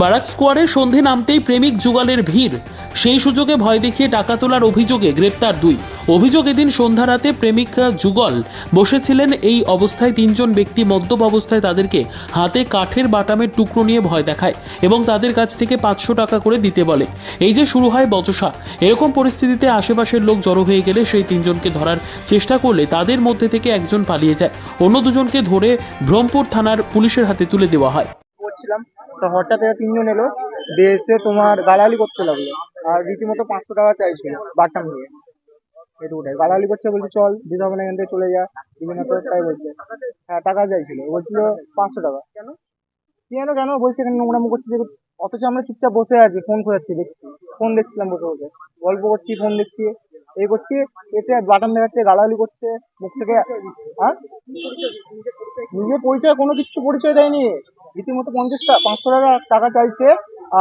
Barack স্কোয়ারে সন্ধে নামতেই প্রেমিক যুগলের ভিড়। সেই সুযোগে ভয় দেখিয়ে টাকা তোলার অভিযোগে গ্রেপ্তার দুই। অভিযোগ এদিন সন্ধ্যা রাতে প্রেমিকা যুগল বসেছিলেন এই অবস্থায় তিনজন ব্যক্তি মদ্যপ অবস্থায় তাদেরকে হাতে কাঠের বাটামের টুকরো নিয়ে ভয় দেখায় এবং তাদের কাছ থেকে পাঁচশো টাকা করে দিতে বলে। এই যে শুরু হয় বচসা। এরকম পরিস্থিতিতে আশেপাশের লোক জড়ো হয়ে গেলে সেই তিনজনকে ধরার চেষ্টা করলে তাদের মধ্যে থেকে একজন পালিয়ে যায়। অন্য দুজনকে ধরে ব্রহ্মপুর থানার পুলিশের হাতে তুলে দেওয়া হয়। তো হঠাৎ এরা তিনজন এলো দিয়ে এসে তোমার গালাগালি করতে লাগল। আর রীতিমতো পাঁচশো টাকা চাইছিল বাটাম দিয়ে এটুকুটাই গালাগালি করছে বলছে চল দিতে হবে না এখান থেকে চলে যা। বিভিন্ন তো তাই বলছে। হ্যাঁ টাকা চাইছিল। বলছিল পাঁচশো টাকা। কেন? কেন কেন? বলছে এখানে নোংরামো করছে যে অথচ আমরা চুপচাপ বসে আছি ফোন খোঁজাচ্ছি দেখছি। ফোন দেখছিলাম বসে বসে। গল্প করছি ফোন দেখছি। এই করছি এতে বাটাম দেখাচ্ছে গালাগালি করছে মুখ থেকে হ্যাঁ? নিজের পরিচয় কোনো কিছু পরিচয় দেয়নি। রীতিমতো পঞ্চাশ টাকা পাঁচশো টাকা টাকা চাইছে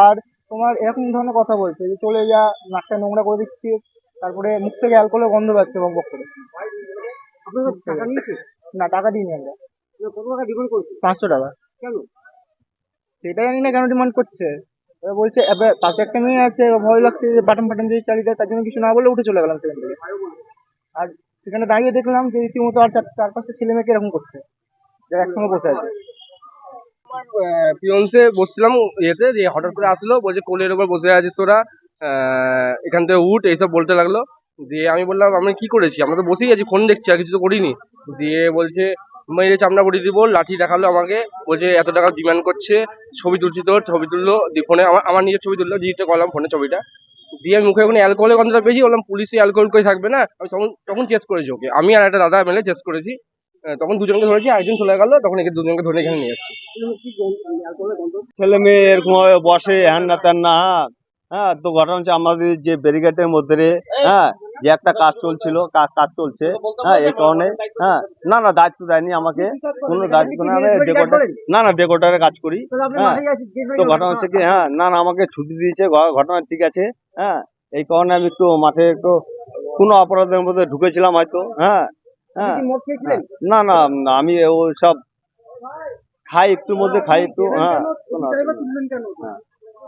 আর তোমার এরকম ধরনের কথা বলছে যে চলে যা নাকটা নোংরা করে দিচ্ছি তারপরে মুখ থেকে অ্যালকোহলের গন্ধ পাচ্ছে বক বক করে টাকা নিয়েছে না টাকা দিইনি আমরা। কত টাকা ডিমান্ড করছে পাঁচশো টাকা। কেন? সেটা জানি না কেন ডিমান্ড করছে। বলছে এবার পাশে একটা মেয়ে আছে ভয় লাগছে যে বাটন ফাটন যদি চালিয়ে দেয় তার জন্য কিছু না বলে উঠে চলে গেলাম সেখান থেকে। আর সেখানে দাঁড়িয়ে দেখলাম যে রীতিমতো আর চার চার পাঁচটা ছেলে মেয়েকে এরকম করছে যারা একসঙ্গে বসে আছে। পিয়ন্সে বসছিলাম ইয়েতে দিয়ে হঠাৎ করে আসলো, বলছে, কোলের উপর বসে আছিস তোরা এখান থেকে উঠ, এইসব বলতে লাগল। দিয়ে আমি বললাম আমি কি করেছি? আমরা তো বসেই আছি, ফোন দেখছি, আর কিছু তো করিনি। দিয়ে বলছে, মেরে চামড়া পড়িয়ে দিব, লাঠি দেখাল আমাকে, বলছে, এত টাকা ডিমান্ড করছে, ছবি তুলছি তোর, ছবি তুললো, দিয়ে ফোনে আমার নিজের ছবি তুললো ডিজিটে করলাম ফোনে ছবিটা। দিয়ে আমি মুখে ওখানে অ্যালকোহলের গন্ধটা পেয়েছি, বললাম, পুলিশে অ্যালকোহল করে থাকবে না? আমি তখন তখন চেস করেছি ওকে। আমি আর একটা দাদা মিলে চেস করেছি। তখন দুজনকে ধরেছি একজন চলে গেল তখন একে দুজনকে ধরে এখানে নিয়ে এসেছি ছেলে মেয়ে এরকম ভাবে বসে হ্যান না ত্যান না হ্যাঁ। হ্যাঁ তো ঘটনা হচ্ছে আমাদের যে ব্যারিকেডের মধ্যে হ্যাঁ যে একটা কাজ চলছিল কাজ কাজ চলছে হ্যাঁ এই কারণে হ্যাঁ না না দায়িত্ব দেয়নি আমাকে কোনো দায়িত্ব না না না ডেকোরেটারে কাজ করি হ্যাঁ তো ঘটনা হচ্ছে কি হ্যাঁ না না আমাকে ছুটি দিয়েছে ঘটনা ঠিক আছে হ্যাঁ এই কারণে আমি একটু মাঠে একটু কোনো অপরাধের মধ্যে ঢুকেছিলাম হয়তো হ্যাঁ হ্যাঁ হ্যাঁ। না না না, আমি ওই সব খাই একটু মধ্যে খাই একটু হ্যাঁ। কোনো। হ্যাঁ।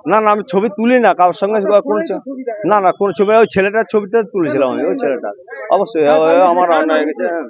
না না আমি ছবি তুলি না কারোর সঙ্গে কোনো ছ- না না কোনো ছবি ওই ছেলেটার ছবিটা তুলেছিলাম আমি ওই ছেলেটা। অবশ্যই আমার রান্না হয়ে। গেছে হ্যাঁ।